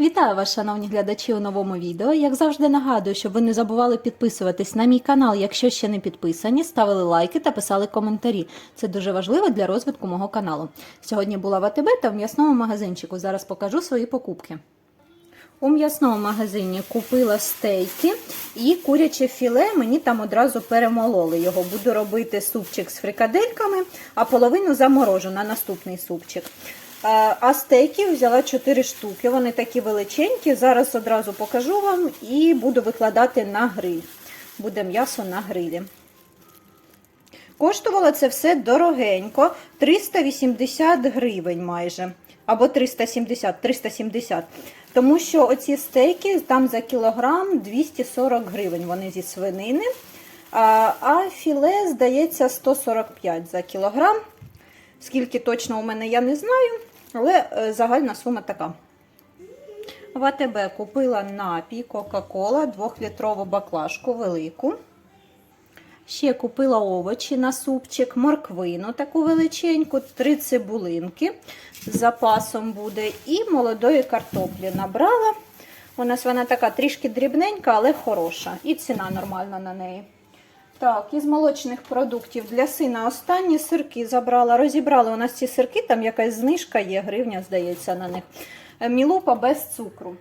Вітаю вас, шановні глядачі, у новому відео. Як завжди нагадую, щоб ви не забували підписуватись на мій канал, якщо ще не підписані, ставили лайки та писали коментарі. Це дуже важливо для розвитку мого каналу. Сьогодні була в АТБ та в м'ясному магазинчику. Зараз покажу свої покупки. У м'ясному магазині купила стейки і куряче філе мені там одразу перемололи. Його буду робити супчик з фрикадельками, а половину заморожу на наступний супчик. А стейків взяла 4 штуки. Вони такі величенькі. Зараз одразу покажу вам і буду викладати на гриль. Буде м'ясо на грилі. Коштувало це все дорогенько, 380 гривень майже. Або 370, 370. Тому що оці стейки там за кілограм 240 гривень. Вони зі свинини. А філе, здається, 145 за кілограм. Скільки точно у мене, я не знаю, але е, загальна сума така. В АТБ купила напій Кока-Кола, 2-літрову баклажку велику. Ще купила овочі на супчик, морквину таку величеньку, три цибулинки з запасом буде. І молодої картоплі набрала. У нас вона така трішки дрібненька, але хороша. І ціна нормальна на неї. Так, із молочних продуктів для сина останні сирки забрала. Розібрали у нас ці сирки, там якась знижка є, гривня, здається, на них. Мілупа без цукру.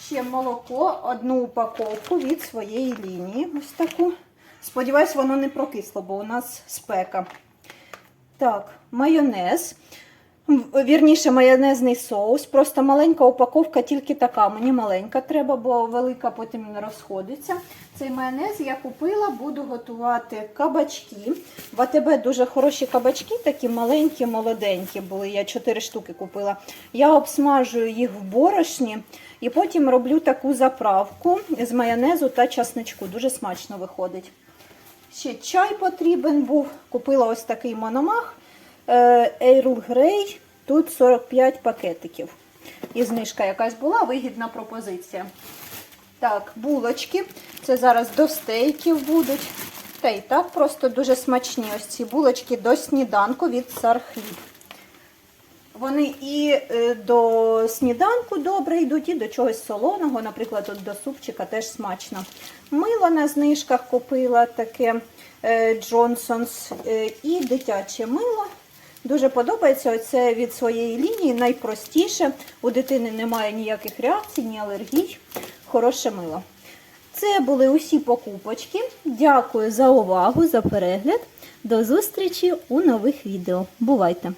Ще молоко, одну упаковку від своєї лінії. Ось таку. Сподіваюсь, воно не прокисло, бо у нас спека. Так, майонез. Вірніше, майонезний соус. Просто маленька упаковка, тільки така. Мені маленька треба, бо велика потім не розходиться. Цей майонез я купила, буду готувати кабачки. В АТБ дуже хороші кабачки, такі маленькі, молоденькі були. Я 4 штуки купила. Я обсмажую їх в борошні і потім роблю таку заправку з майонезу та часничку. Дуже смачно виходить. Ще чай потрібен був. Купила ось такий мономах. Earl Grey, тут 45 пакетиків. І знижка якась була, вигідна пропозиція. Так, булочки. Це зараз до стейків будуть. Та і так просто дуже смачні ось ці булочки до сніданку від Сархліб. Вони і е, до сніданку добре йдуть, і до чогось солоного, наприклад, от до супчика теж смачно. Мило на знижках купила таке Джонсонс і дитяче мило. Дуже подобається оце від своєї лінії, найпростіше. У дитини немає ніяких реакцій, ні алергій. Хороше мило. Це були усі покупочки. Дякую за увагу, за перегляд. До зустрічі у нових відео. Бувайте!